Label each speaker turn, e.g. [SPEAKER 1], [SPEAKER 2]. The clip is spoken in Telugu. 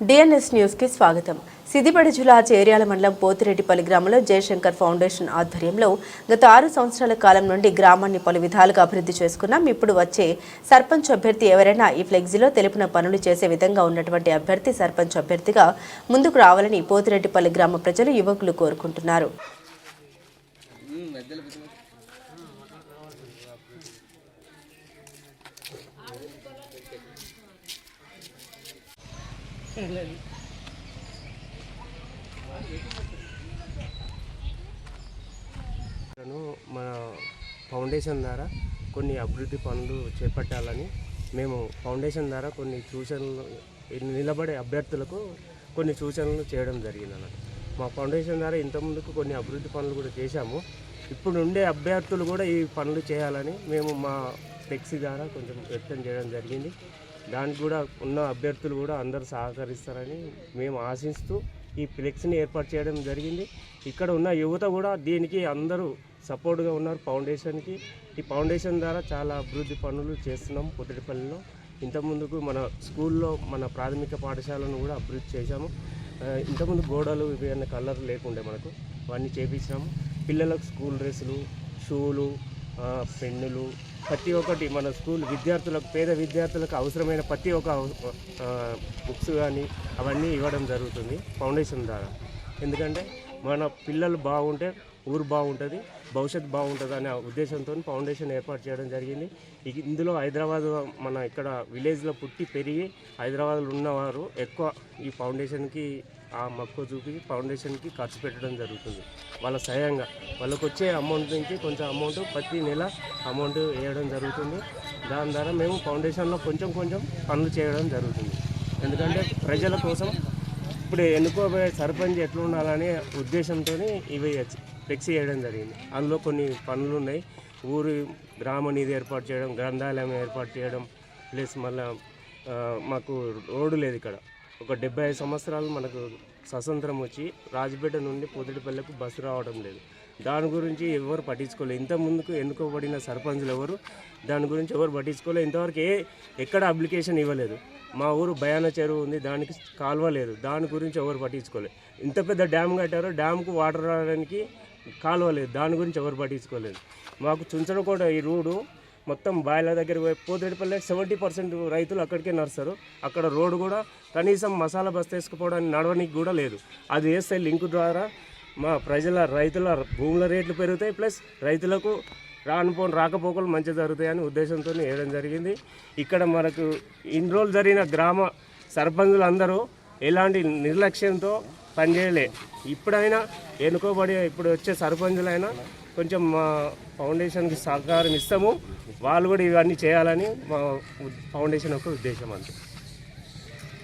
[SPEAKER 1] డిఎన్ఎస్ న్యూస్కి స్వాగతం. సిద్దిపేట జిల్లా చేర్యాల మండలం పోతిరెడ్డిపల్లి గ్రామంలో జయశంకర్ ఫౌండేషన్ ఆధ్వర్యంలో గత ఆరు సంవత్సరాల కాలం నుండి గ్రామాన్ని పలు విధాలుగా అభివృద్ధి చేసుకున్నాం. ఇప్పుడు వచ్చే సర్పంచ్ అభ్యర్థి ఎవరైనా ఈ ఫ్లెక్సీలో తెలిపిన పనులు చేసే విధంగా ఉన్నటువంటి అభ్యర్థి సర్పంచ్ అభ్యర్థిగా ముందుకు రావాలని పోతిరెడ్డిపల్లి గ్రామ ప్రజలు యువకులు కోరుకుంటున్నారు.
[SPEAKER 2] ను మన ఫౌండేషన్ ద్వారా కొన్ని అభివృద్ధి పనులు చేపట్టాలని మేము ఫౌండేషన్ ద్వారా కొన్ని సూచనలు నిలబడే అభ్యర్థులకు కొన్ని సూచనలు చేయడం జరిగింది అన్నమాట మా ఫౌండేషన్ ద్వారా ఇంతకుముందుకు కొన్ని అభివృద్ధి పనులు కూడా చేశాము. ఇప్పుడు ఉండే అభ్యర్థులు కూడా ఈ పనులు చేయాలని మేము మా ఫ్లెక్సీ ద్వారా కొంచెం వ్యక్తం చేయడం జరిగింది. దానికి కూడా ఉన్న అభ్యర్థులు కూడా అందరూ సహకరిస్తారని మేము ఆశిస్తూ ఈ ఫ్లెక్స్ని ఏర్పాటు చేయడం జరిగింది. ఇక్కడ ఉన్న యువత కూడా దీనికి అందరూ సపోర్ట్గా ఉన్నారు ఫౌండేషన్కి. ఈ ఫౌండేషన్ ద్వారా చాలా అభివృద్ధి పనులు చేస్తున్నాం పొద్దుటిపల్లిలో. ఇంతకుముందుకు మన స్కూల్లో మన ప్రాథమిక పాఠశాలను కూడా అభివృద్ధి చేశాము. ఇంతకుముందు గోడలు ఇవన్నీ కలర్ లేకుండే మనకు. అవన్నీ చేపించాము పిల్లలకు స్కూల్ డ్రెస్సులు షూలు పెన్నులు ప్రతి ఒక్కటి మన స్కూల్ విద్యార్థులకు పేద విద్యార్థులకు అవసరమైన ప్రతి ఒక్క బుక్స్ కానీ అవన్నీ ఇవ్వడం జరుగుతుంది ఫౌండేషన్ ద్వారా. ఎందుకంటే మన పిల్లలు బాగుంటే ఊరు బాగుంటుంది భవిష్యత్తు బాగుంటుంది అనే ఉద్దేశంతో ఫౌండేషన్ ఏర్పాటు చేయడం జరిగింది. ఇందులో హైదరాబాద్ మన ఇక్కడ విలేజ్లో పుట్టి పెరిగి హైదరాబాద్లో ఉన్నవారు ఎక్కువ ఈ ఫౌండేషన్కి ఆ మక్కువ చూపి ఫౌండేషన్కి ఖర్చు పెట్టడం జరుగుతుంది. వాళ్ళ సహాయంగా వాళ్ళకు వచ్చే అమౌంట్ నుంచి కొంచెం అమౌంట్ ప్రతి నెల అమౌంట్ వేయడం జరుగుతుంది. దాని ద్వారా మేము ఫౌండేషన్లో కొంచెం కొంచెం పనులు చేయడం జరుగుతుంది. ఎందుకంటే ప్రజల కోసం ఇప్పుడు ఎన్నుకోబోయే సర్పంచ్ ఎట్లా ఉండాలనే ఉద్దేశంతో ఇవి ఫ్లెక్సీ చేయడం జరిగింది. అందులో కొన్ని పనులు ఉన్నాయి ఊరు గ్రామ నిధి ఏర్పాటు చేయడం గ్రంథాలయం ఏర్పాటు చేయడం ప్లస్ మళ్ళా మాకు రోడ్డు లేదు ఇక్కడ. ఒక డెబ్బై ఐదు సంవత్సరాలు మనకు స్వతంత్రం వచ్చి రాజపేట నుండి పొద్దుటిపల్లెకు బస్సు రావడం లేదు. దాని గురించి ఎవరు పట్టించుకోలేదు ఇంత ముందుకు ఎన్నుకోబడిన సర్పంచులు ఎవరు? దాని గురించి ఎవరు పట్టించుకోలేదు ఇంతవరకు ఏ ఎక్కడ అప్లికేషన్ ఇవ్వలేదు. మా ఊరు భయాన చెరువు ఉంది దానికి కాలువ లేదు. దాని గురించి ఎవరు పట్టించుకోలేదు ఇంత పెద్ద డ్యామ్ కట్టారు డ్యామ్కు వాటర్ రావడానికి కాలువ లేదు. దాని గురించి ఎవరు పట్టించుకోలేదు. మాకు చుంచడకోట ఈ రోడ్డు మొత్తం బాయిల దగ్గర పోతేడిపల్లె సెవెంటీ పర్సెంట్ రైతులు అక్కడికే నడుస్తారు. అక్కడ రోడ్డు కూడా కనీసం మసాలా బస్తా వేసుకుపోవడానికి నడవడానికి కూడా లేదు. అది వేస్తే లింక్ ద్వారా మా ప్రజల రైతుల భూముల రేట్లు పెరుగుతాయి ప్లస్ రైతులకు రానుపో రాకపోకలు మంచి జరుగుతాయని ఉద్దేశంతో వేయడం జరిగింది. ఇక్కడ మనకు ఇన్ని రోజులు జరిగిన గ్రామ సర్పంచులు అందరూ ఎలాంటి నిర్లక్ష్యంతో పనిచేయలే. ఇప్పుడైనా ఎన్నుకోబడి ఇప్పుడు వచ్చే సర్పంచులైనా కొంచెం మా ఫౌండేషన్కి సహకారం ఇస్తాము. వాళ్ళు కూడా ఇవన్నీ చేయాలని మా ఫౌండేషన్ యొక్క ఉద్దేశం అంతే.